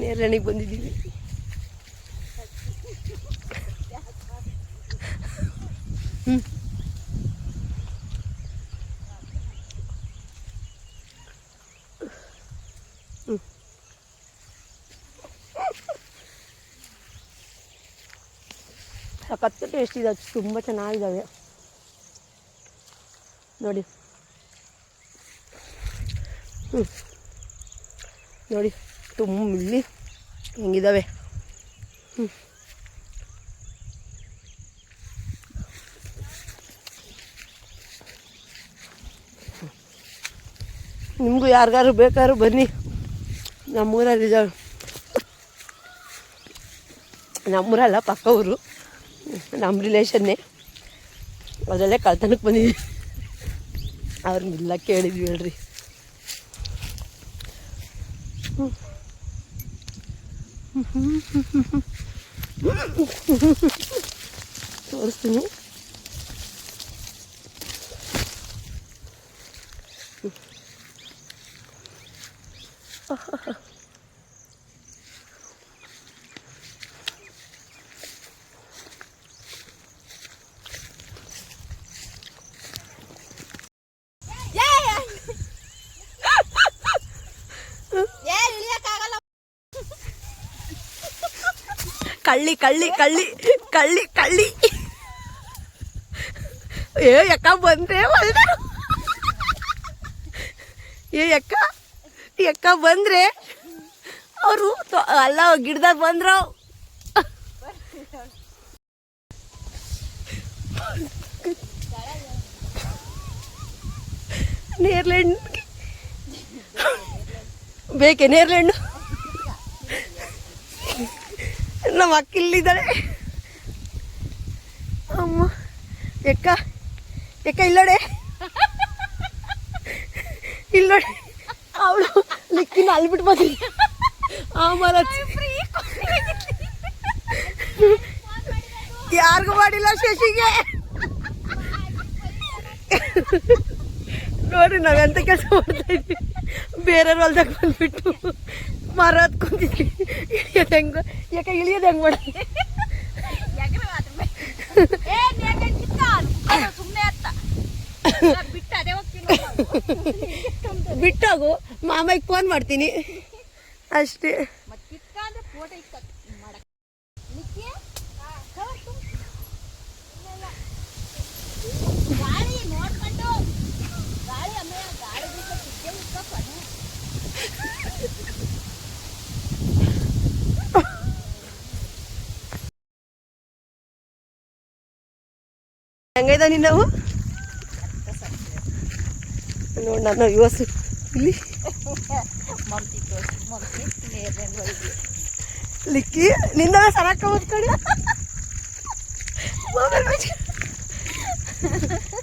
ನೇರಳೆಣಿಗೆ ಬಂದಿದ್ದೀವಿ. ಹ್ಞೂ ಸಖತ್ತು ಟೇಸ್ಟ್ ಇದೆ ತುಂಬ ಚೆನ್ನಾಗಿದ್ದಾವೆ ನೋಡಿ. ಹ್ಞೂ ನೋಡಿ. ಇಲ್ಲಿ ಹೆಂಗಿದ್ದಾವೆ ಹ್ಞೂ ನಿಮಗೂ ಯಾರಿಗಾರು ಬೇಕಾದ್ರೂ ಬನ್ನಿ. ನಮ್ಮೂರಲ್ಲಿದ್ದಾವೆ ನಮ್ಮೂರಲ್ಲ, ಪಕ್ಕ ಊರು. ನಮ್ಮ ರಿಲೇಷನ್ನೇ ಅದರಲ್ಲೇ ಕಳ್ತನಕ್ಕೆ ಬಂದಿದ್ವಿ. ಅವ್ರನ್ನೆಲ್ಲ ಕೇಳಿದ್ವಿ ಹೇಳ್ರಿ. Torstinu. Ha ha ha. ಕಳ್ಳಿ ಕಳ್ಳಿ ಕಳ್ಳಿ ಕಳ್ಳಿ ಕಳ್ಳಿ. ಏ ಅಕ್ಕ ಬಂದ್ರೆ ಒಳ್ಳೆ. ಏ ಅಕ್ಕ ಈ ಅಕ್ಕ ಬಂದ್ರೆ ಅವರು ಅಲ್ಲ, ಗಿಡದಾಗ ಬಂದ್ರು ನೇರ್ಲೆಣ್ಣು ಬೇಕೆ ನೇರ್ಲೆಣ್ಣು ನಮ್ಮ ಅಕ್ಕ ಅಮ್ಮ ಎಕ್ಕ ಎಕ್ಕ ಇಲ್ಲೋಡೆ? ಇಲ್ಲೋಡೆ. ಅವಳು ಲಿಕ್ಕಿನ ಅಲ್ಬಿಟ್ಟು ಬಂದಿ ಆಮೇಲೆ ಯಾರಿಗೂ ಮಾಡಿಲ್ಲ ಶಶಿಗೆ. ನೋಡಿ ನಾವೆಂತ ಕೆಲಸ ಮಾಡ್ತಾ ಇದ್ವಿ ಬೇರೆಯವ್ರ ಹೊಲ್ದಾಗ ಬಂದ್ಬಿಟ್ಟು. ಮರ ಕುಂತಿದ್ರಿ ಇಳಿಯೋದು ಹೆಂಗ ಯಾಕೆ ಇಳಿಯೋದು ಹೆಂಗ್ ಮಾಡಿ? ಅದೇ ಬಿಟ್ಟೋಗು. ಮಾಮಯ್ಗೆ ಫೋನ್ ಮಾಡ್ತೀನಿ. ಅಷ್ಟೇ. ಹೆಂಗೈದ ನಿನ್ನವು ನೋಡಿ ನಾನು ಇವತ್ತು ಇಲ್ಲಿ? ಲಿಕ್ಕಿ ನಿನ್ನ ಸರಕ ಓದ್ಕೊಂಡು ಮೊಬೈಲ್